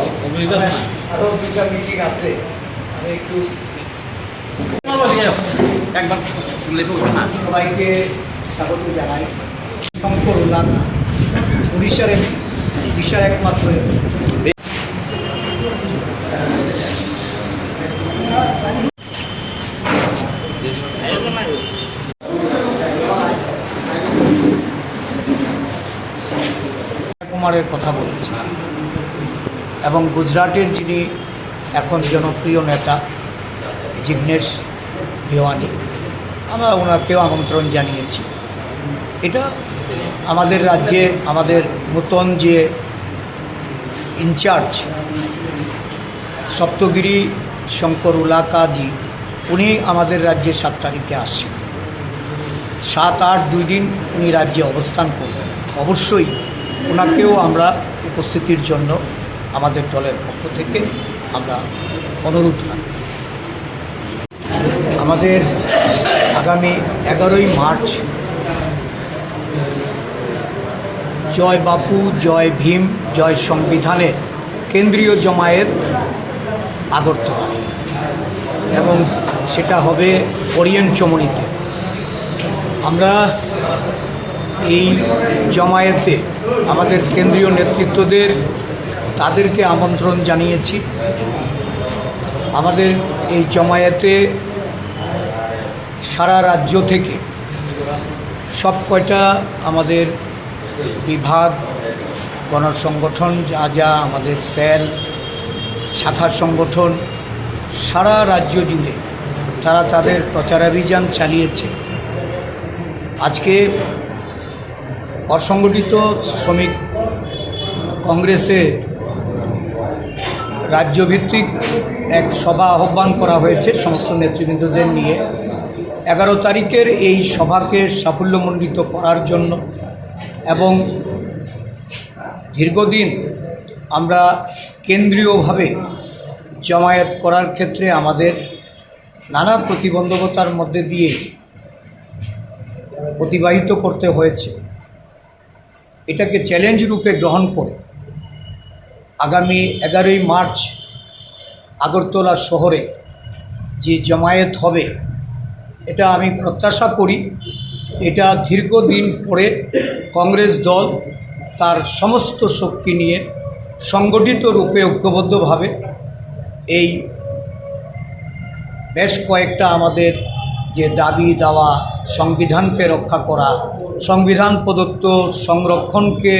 নিতে হবে না? আরও দুটা মিটিং আছে। আমি একটু একবার লেপে উঠবে না। সবাইকে স্বাগত জানাই। শঙ্কর উল্লান উড়িষ্যার উড়িষ্যার একমাত্র কুমারের কথা বলেছি। এবং গুজরাটের যিনি এখন জনপ্রিয় নেতা, জিগ্নেশ ভিওয়ানি, আমরা ওনাকেও আমন্ত্রণ জানিয়েছি। এটা আমাদের রাজ্যে, আমাদের নতুন যে ইনচার্জ সপ্তগিরি শঙ্কর উলাকাজি, উনি আমাদের রাজ্যে সাত তারিখে আসছেন। সাত, আট, দুই দিন উনি রাজ্যে অবস্থান করবেন। অবশ্যই ওনাকেও আমরা উপস্থিতির জন্য আমাদের দলের পক্ষ থেকে আমরা অনুরোধ রাখি আমাদের আগামী এগারোই মার্চ জয় বাপু, জয় ভীম, জয় সংবিধানে কেন্দ্রীয় জমায়েত আগরতলা এবং সেটা হবে ওরিয়েন্ট চমনিতে। আমরা এই জমায়েতে আমাদের কেন্দ্রীয় নেতৃত্বদের তাদেরকে আমন্ত্রণ জানিয়েছি। আমাদের এই জমায়েতে সারা রাজ্য থেকে সব কয়টা আমাদের বিভাগ, গণসংগঠন, যা যা আমাদের সেল, শাখা সংগঠন, সারা রাজ্য জুড়ে তারা তাদের প্রচারাভিযান চালিয়েছে। আজকে অসংগঠিত শ্রমিক কংগ্রেসে রাজ্যভিত্তিক এক সভা আহ্বান করা হয়েছে সমস্ত নেতৃবৃন্দদের নিয়ে। এগারো তারিখের এই সভাকে সাফল্যমণ্ডিত করার জন্য এবং দীর্ঘদিন আমরা কেন্দ্রীয়ভাবে জমায়েত করার ক্ষেত্রে আমাদের নানা প্রতিবন্ধকতার মধ্যে দিয়ে অতিবাহিত করতে হয়েছে। এটাকে চ্যালেঞ্জ রূপে গ্রহণ করে আগামী এগারোই মার্চ আগরতলা শহরে যে জমায়েত হবে, এটা আমি প্রত্যাশা করি। এটা দীর্ঘদিন পরে কংগ্রেস দল তার সমস্ত শক্তি নিয়ে সংগঠিত রূপে ঐক্যবদ্ধভাবে এই বেশ কয়েকটা আমাদের যে দাবি দেওয়া, সংবিধানকে রক্ষা করা, সংবিধান প্রদত্ত সংরক্ষণকে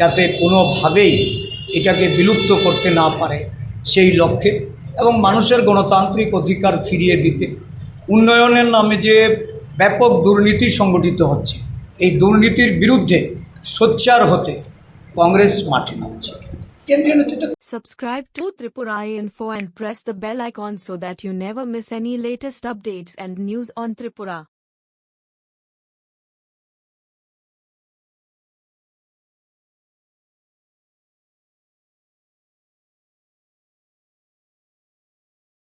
যাতে কোনোভাবেই এটাকে বিলুপ্ত করতে না পারে সেই লক্ষ্যে এবং মানুষের গণতান্ত্রিক অধিকার ফিরিয়ে দিতে উন্নয়নের নামে যে ব্যাপক দুর্নীতি সংগঠিত হচ্ছে, এই দুর্নীতির বিরুদ্ধে সোচ্চার হতে কংগ্রেস মাঠে নামছে কেন্দ্রীয় নেতৃত্ব Subscribe to Tripura Info and press the bell icon so that you never miss any latest updates and news on Tripura.